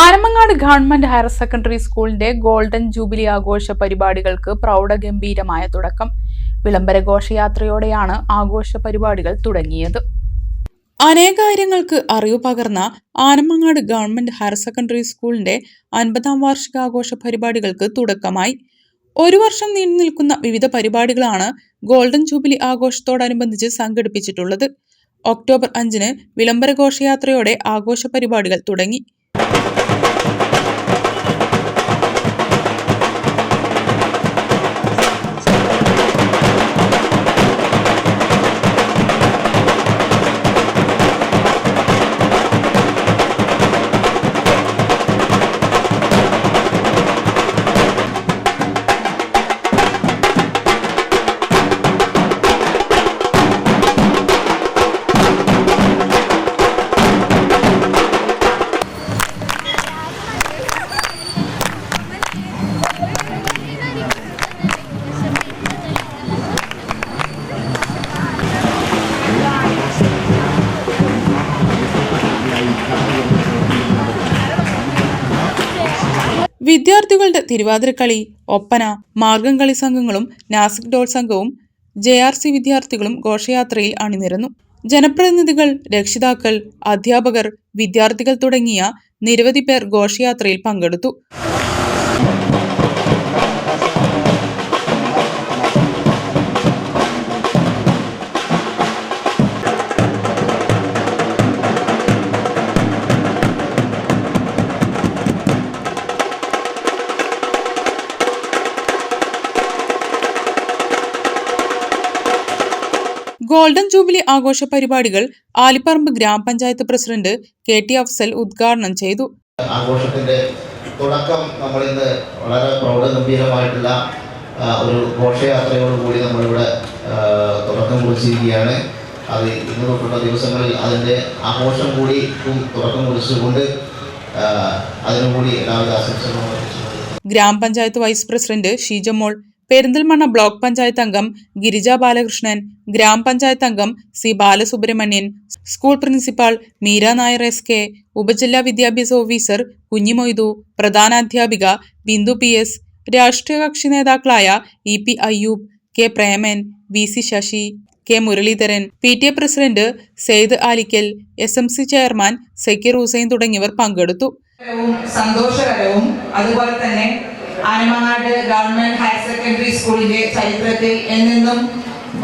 Anamangad government higher secondary സ്കൂളിന്റെ golden jubilee ആഘോഷ പരിപാടികൾക്ക് പ്രൗഢഗംഭീരമായ തുടക്കം. വിളംബര ഘോഷയാത്രയോടെയാണ് ആഘോഷ പരിപാടികൾ തുടങ്ങിയത്. അനേകാര്യങ്ങൾക്ക് അറിവ് പകർന്ന ആനമങ്ങാട് ഗവൺമെന്റ് ഹയർ സെക്കൻഡറി സ്കൂളിന്റെ അൻപതാം വാർഷികാഘോഷ പരിപാടികൾക്ക് തുടക്കമായി. ഒരു വർഷം നീണ്ടു നിൽക്കുന്ന വിവിധ പരിപാടികളാണ് ഗോൾഡൻ ജൂബിലി ആഘോഷത്തോടനുബന്ധിച്ച് സംഘടിപ്പിച്ചിട്ടുള്ളത്. ഒക്ടോബർ അഞ്ചിന് വിളംബര ഘോഷയാത്രയോടെ ആഘോഷ പരിപാടികൾ തുടങ്ങി. വിദ്യാർത്ഥികളുടെ തിരുവാതിരക്കളി ഒപ്പന മാർഗം കളി സംഘങ്ങളും നാസിക് ഡോൾ സംഘവും ജെ ആർ സി വിദ്യാർത്ഥികളും ഘോഷയാത്രയിൽ അണിനിരന്നു. ജനപ്രതിനിധികൾ രക്ഷിതാക്കൾ അധ്യാപകർ വിദ്യാർത്ഥികൾ തുടങ്ങിയ നിരവധി പേർ ഘോഷയാത്രയിൽ പങ്കെടുത്തു. ഗോൾഡൻ ജൂബിലി ആഘോഷ പരിപാടികൾ ആലിപ്പറമ്പ് ഗ്രാമപഞ്ചായത്ത് പ്രസിഡന്റ് കെ ടി അഫ്സൽ ഉദ്ഘാടനം ചെയ്തു. ആഘോഷത്തിന്റെ തുടക്കം നമ്മൾ ഇന്ന് വളരെ പ്രൗഢഗംഭീരമായിട്ടുള്ള ഒരു ഘോഷയാത്രയോടുകൂടി നമ്മളിവിടെ തുടക്കം കുറിച്ചിരിക്കുകയാണ്. അത് ഇന്ന് തൊട്ടുള്ള ദിവസങ്ങളിൽ അതിന്റെ ആഘോഷം കൂടി തുടക്കം കുറിച്ചുകൊണ്ട് അതിനുകൂടി എല്ലാവിധ ആശംസകളും ഗ്രാമപഞ്ചായത്ത് vice president Sheejamol Perinthalmanna block panchayat അംഗം ഗിരിജ ബാലകൃഷ്ണൻ ഗ്രാമപഞ്ചായത്ത് അംഗം C Balasubramanian school principal Meera Nair S K ഉപജില്ലാ വിദ്യാഭ്യാസ ഓഫീസർ കുഞ്ഞിമൊയ്തു പ്രധാനാധ്യാപിക ബിന്ദു പി എസ് രാഷ്ട്രീയ കക്ഷി നേതാക്കളായ E P Ayyub K Preman V C Sasi K Muraleedharan P T A president Saeed Alikkal S M C chairman Zakir Hussain തുടങ്ങിയവർ പങ്കെടുത്തു. സന്തോഷകരവും അതുപോലെ തന്നെ ആനമങ്ങാട് ഗവൺമെന്റ് ഹയർ സെക്കൻഡറി സ്കൂളിന്റെ ചരിത്രത്തിൽ എന്നെന്നും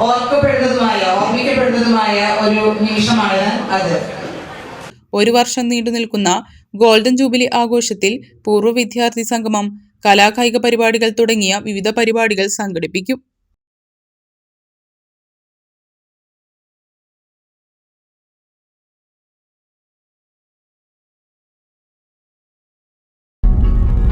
ഓർക്കപ്പെടുന്നതുമായ ഓർമ്മിക്കപ്പെടുന്നതുമായ ഒരു നിമിഷമാണ് അത്. ഒരു വർഷം നീണ്ടു നിൽക്കുന്ന ഗോൾഡൻ ജൂബിലി ആഘോഷത്തിൽ പൂർവ വിദ്യാർത്ഥി സംഗമം കലാകായിക പരിപാടികൾ തുടങ്ങിയ വിവിധ പരിപാടികൾ സംഘടിപ്പിക്കും.